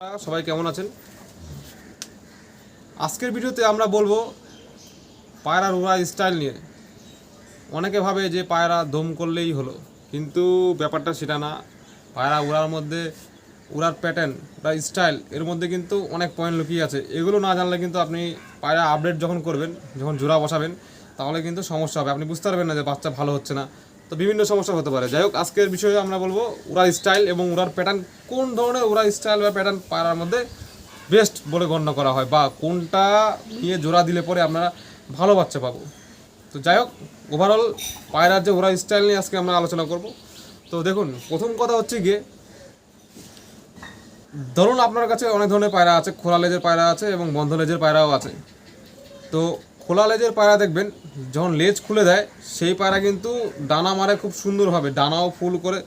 সবাই কেমন আছেন? আজকের ভিডিওতে আমরা বলব পায়রার উড়া স্টাইল নিয়ে। অনেকে ভাবে যে পায়রা দম করলেই হলো, কিন্তু ব্যাপারটা সেটা না। পায়রা উড়ার মধ্যে, উড়ার প্যাটার্ন বা স্টাইল এর মধ্যে কিন্তু অনেক পয়েন্ট লুকিয়ে আছে। এগুলো না জানলে কিন্তু আপনি পায়রা আপডেট যখন করবেন, যখন জোড়া বসাবেন, তাহলে কিন্তু সমস্যা হবে। আপনি বুঝতে পারবেন না যে বাচ্চা ভালো হচ্ছে না। তো বিভিন্ন সমস্যা হতে পারে। যাই হোক, আজকের বিষয়ে আমরা বলব উড়ার স্টাইল এবং উড়ার প্যাটার্ন কোন ধরনের উড়ার স্টাইল বা প্যাটার্ন পায়রার মধ্যে বেস্ট বলে গণ্য করা হয় বা কোনটা নিয়ে জোড়া দিলে পরে আমরা ভালো বাচ্চা পাবো। তো যাই হোক ওভারঅল পায়রার যে ওরা স্টাইল নিয়ে আজকে আমরা আলোচনা করব। তো দেখুন, প্রথম কথা হচ্ছে গিয়ে, ধরুন আপনার কাছে অনেক ধরনের পায়রা আছে, খোলা লেজের পায়রা আছে এবং বন্ধ লেজের পায়রাও আছে। তো খোলা লেজের পায়রা দেখবেন, যখন লেজ খুলে দেয়, সেই পায়রা কিন্তু ডানা মারে খুব সুন্দরভাবে, ডানাও ফুল করে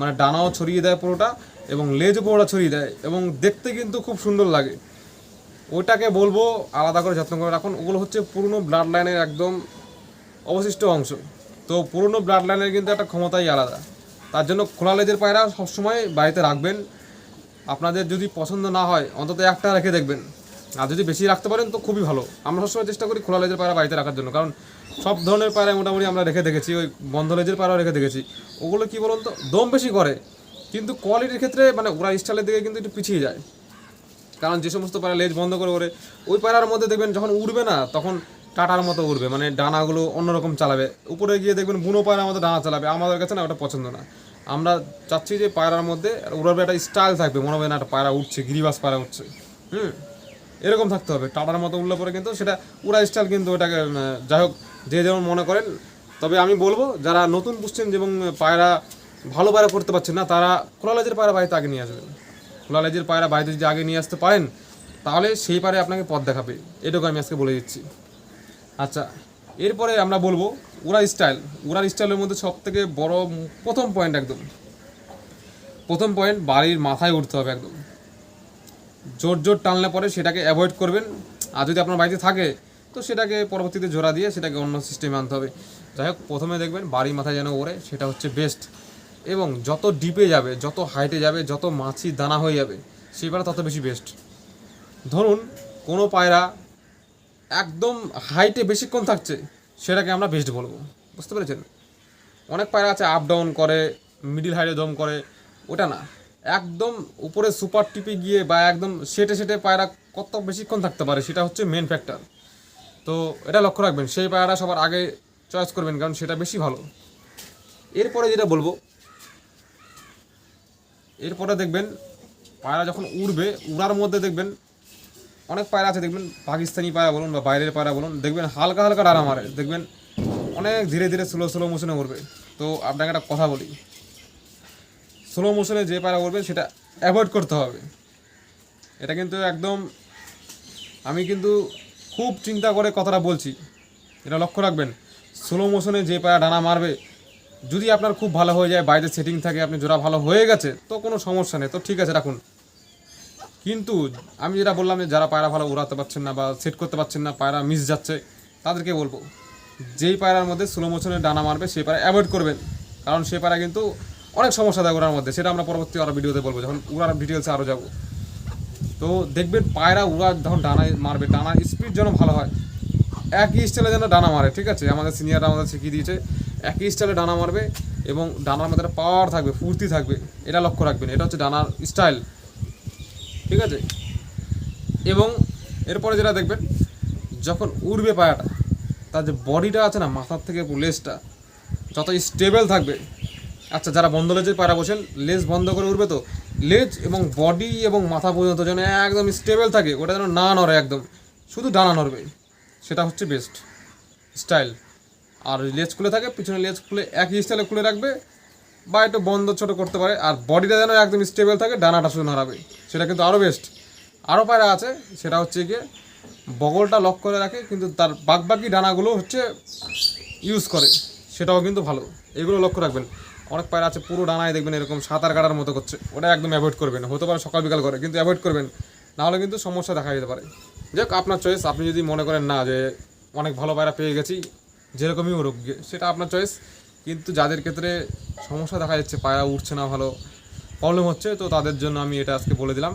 মানে ডানাও ছড়িয়ে দেয় পুরোটা এবং লেজও পুরোটা ছড়িয়ে দেয় এবং দেখতে কিন্তু খুব সুন্দর লাগে। ওইটাকে বলব আলাদা করে যত্ন করে রাখুন। ওগুলো হচ্ছে পুরনো ব্লাড লাইনের একদম অবশিষ্ট অংশ। তো পুরনো ব্লাড লাইনের কিন্তু একটা ক্ষমতাই আলাদা। তার জন্য খোলা লেজের পায়রা সবসময় বাড়িতে রাখবেন। আপনাদের যদি পছন্দ না হয়, অন্তত একটা রেখে দেখবেন। আর যদি বেশি রাখতে পারেন তো খুবই ভালো। আমরা সবসময় চেষ্টা করি খোলা লেজের পায়রা বাড়িতে রাখার জন্য, কারণ সব ধরনের পায়রা মোটামুটি আমরা রেখে দেখেছি, ওই বন্ধ লেজের পায়রাও রেখে দেখেছি। ওগুলো কী বলুন তো, দম বেশি করে, কিন্তু কোয়ালিটির ক্ষেত্রে মানে ওরা স্টাইলের দিকে কিন্তু একটু পিছিয়ে যায়। কারণ যে সমস্ত পায়রা লেজ বন্ধ করে ওরে ওই পায়রার মধ্যে দেখবেন যখন উড়বে না, তখন টাটার মতো উড়বে মানে ডানাগুলো অন্যরকম চালাবে। উপরে গিয়ে দেখবেন বুনো পায়রার মতো ডানা চালাবে, আমাদের কাছে না ওটা পছন্দ না। আমরা চাচ্ছি যে পায়রার মধ্যে উড়ার একটা স্টাইল থাকবে, মনে হবে না একটা পায়রা উঠছে গিরিবাস পায়রা উঠছে হুম? এরকম থাকতে হবে। টাটার মতো উঠলে পরে কিন্তু সেটা উড়া স্টাইল কিন্তু ওটাকে যাই হোক, যে যেমন মনে করেন, তবে আমি বলব, যারা নতুন বুঝছেন এবং পায়রা ভালো পায়রা করতে পারছেন না, তারা খোলা লেজের পায়রা বাড়িতে আগে নিয়ে আসবেন খোলা লেজের পায়রা বাড়িতে যদি আগে নিয়ে আসতে পারেন, তাহলে সেই পারে আপনাকে পথ দেখাবে। এটুকু আমি আজকে বলে দিচ্ছি। আচ্ছা এরপরে আমরা বলব, উড়া স্টাইল উড়ার স্টাইলের মধ্যে সব থেকে বড় প্রথম পয়েন্ট একদম। প্রথম পয়েন্ট বাড়ির মাথায় উঠতে হবে একদম। জোর জোর টানলে পরে সেটাকে অ্যাভয়েড করবেন। আর যদি আপনার বাড়িতে থাকে, তো সেটাকে পরবর্তীতে জোড়া দিয়ে সেটাকে অন্য সিস্টেমে আনতে হবে। যাই হোক, প্রথমে দেখবেন বাড়ির মাথায় যেন ওড়ে, সেটা হচ্ছে বেস্ট এবং যত ডিপে যাবে, যত হাইটে যাবে, যত মাছি দানা হয়ে যাবে সেই পায়রা তত বেশি বেস্ট ধরুন, কোনো পায়রা একদম হাইটে বেশিক্ষণ থাকছে, সেটাকে আমরা বেস্ট বলব। বুঝতে পেরেছেন? অনেক পায়রা আছে আপ ডাউন করে মিডিল হাইটে দম করে, ওটা না। একদম উপরে সুপার টিপে গিয়ে বা একদম সেটে সেটে পায়রা কত বেশিক্ষণ থাকতে পারে, সেটা হচ্ছে মেন ফ্যাক্টর তো এটা লক্ষ্য রাখবেন, সেই পায়রা সবার আগে চয়েস করবেন, কারণ সেটা বেশি ভালো। এরপরে যেটা বলব, এরপরে দেখবেন পায়রা যখন উড়বে, উড়ার মধ্যে দেখবেন অনেক পায়রা আছে, দেখবেন পাকিস্তানি পায়রা বলুন বা বাইরের পায়রা বলুন, দেখবেন হালকা হালকা ডানা মারে, দেখবেন অনেক ধীরে ধীরে স্লো স্লো মোশনে উড়বে। তো আপনাকে একটা কথা বলি স্লো মোশনে যে পায়রা উড়বে সেটা অ্যাভয়েড করতে হবে। এটা কিন্তু একদম, আমি কিন্তু খুব চিন্তা করে কথাটা বলছি। এটা লক্ষ্য রাখবেন স্লো মোশনে যে পায়রা ডানা মারবে, যদি আপনার খুব ভালো হয়ে যায় বাইরে সেটিং থাকে, আপনি জোড়া ভালো হয়ে গেছে, তো কোনো সমস্যা নেই। তো ঠিক আছে, রাখুন। কিন্তু আমি যেটা বললাম যে, যারা পায়রা ভালো উড়াতে পারছেন না বা সেট করতে পারছেন না, পায়রা মিস যাচ্ছে, তাদেরকে বলব, যেই পায়রার মধ্যে স্লো মোশনে ডানা মারবে, সেই পায়রা অ্যাভয়েড করবেন। কারণ সেই পায়রা কিন্তু অনেক সমস্যা দেয় ওড়ার মধ্যে, সেটা আমরা পরবর্তী আরও ভিডিওতে বলব, যখন উড়ার ডিটেলসে আরও যাব। তো দেখবেন পায়রা, উড়া যখন ডানা মারবে, ডানার স্পিড যেন ভালো হয়, একই স্টাইলে যেন ডানা মারে, ঠিক আছে? আমাদের সিনিয়ররা আমাদের শিখিয়ে দিয়েছে, একই স্টাইলে ডানা মারবে এবং ডানার মধ্যে একটা পাওয়ার থাকবে, ফুর্তি থাকবে, এটা লক্ষ্য রাখবেন, এটা হচ্ছে ডানার স্টাইল ঠিক আছে? এবং এরপরে যেটা দেখবেন, যখন উড়বে পায়াটা, তার যে বডিটা আছে না, মাথার থেকে লেজটা যত স্টেবল থাকবে আচ্ছা যারা বন্ধ লেজের পায়রা বসেন, লেজ বন্ধ করে উঠবে তো? লেজ এবং বডি এবং মাথা পর্যন্ত যেন একদম স্টেবল থাকে, ওটা যেন না নড়ে একদম। শুধু ডানা নড়বে, সেটা হচ্ছে বেস্ট স্টাইল আর লেজ খুলে থাকে পিছনে লেজ খুলে একই স্টাইলে খুলে রাখবে, বা একটু বন্ধ ছোট করতে পারে, আর বডিটা যেন একদম স্টেবল থাকে, ডানাটা শুধু নাড়াবে। সেটা কিন্তু আরও বেস্ট আরও পায়রা আছে, সেটা হচ্ছে গিয়ে বগলটা লক করে রাখে, কিন্তু তার বাকি ডানাগুলো হচ্ছে ইউজ করে, সেটাও কিন্তু ভালো। এগুলো লক্ষ্য রাখবেন। অনেক পায়রা আছে, পুরো ডানায় দেখবেন এরকম সাঁতার কাটার মতো করছে। ওটা একদম অ্যাভয়েড করবেন। হতে পারে সকাল বিকাল করে, কিন্তু অ্যাভয়েড করবেন। নাহলে কিন্তু সমস্যা দেখা যেতে পারে। যাক, আপনার চয়েস আপনি যদি মনে করেন না যে অনেক ভালো পায়রা পেয়ে গেছি, যেরকমই ওরক গিয়ে সেটা আপনার চয়েস কিন্তু যাদের ক্ষেত্রে সমস্যা দেখা যাচ্ছে পায়রা উঠছে না ভালো প্রবলেম হচ্ছে, তো তাদের জন্য আমি এটা আজকে বলে দিলাম।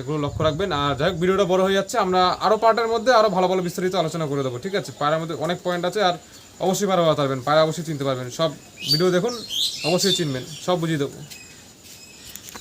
এগুলো লক্ষ্য রাখবেন। আর যাই হোক, ভিডিওটা বড় হয়ে যাচ্ছে। আমরা আরও পার্টের মধ্যে আরও ভালো ভালো বিস্তারিত আলোচনা করে দেবো, ঠিক আছে? পায়রার মধ্যে অনেক পয়েন্ট আছে। আর অবশ্যই পারবেন পায়রা অবশ্যই চিনতে পারবেন। সব ভিডিও দেখুন অবশ্যই চিনবেন সব বুঝিয়ে দেবো।